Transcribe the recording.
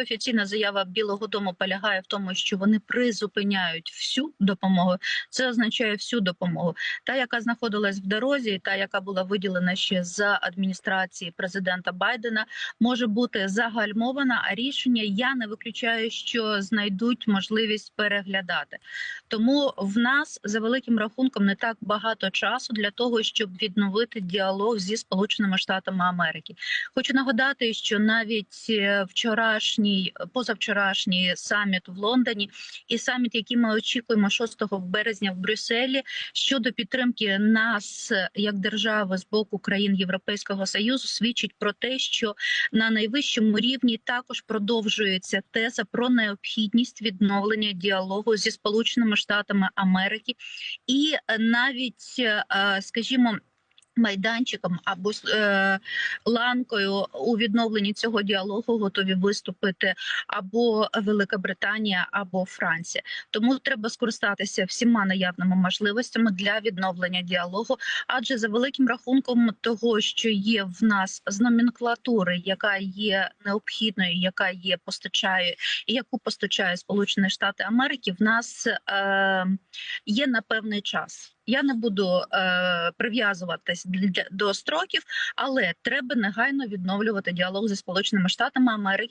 офіційна заява Білого Дому полягає в тому, що вони призупиняють всю допомогу. Це означає всю допомогу. Та, яка знаходилась в дорозі, та, яка була виділена ще за адміністрації президента Байдена, може бути загальмована. А рішення я не виключаю, що знайдуть можливість переглядати. Тому в нас за великим рахунком не так багато часу для того, щоб відновити діалог зі Сполученими Штатами Америки. Хочу нагадати, що навіть е, вчорашній, позавчорашній саміт в Лондоні і саміт, який ми очікуємо 6 березня в Брюсселі, щодо підтримки нас як держави з боку країн Європейського союзу, свідчить про те, що на найвищому рівні також продовжується теза про необхідність відновлення діалогу зі Сполученими Штатами Америки, і е, навіть, е, скажімо. Майданчиком або е, ланкою у відновленні цього діалогу готові виступити або Велика Британія, або Франція. Тому треба скористатися всіма наявними можливостями для відновлення діалогу. Адже за великим рахунком того, що є в нас з номенклатури, яка є необхідною, яка є постачає, яку постачає Сполучені Штати Америки, в нас е, є на певний час. Я не буду е, прив'язуватись до строків, але треба негайно відновлювати діалог зі Сполученими Штатами Америки.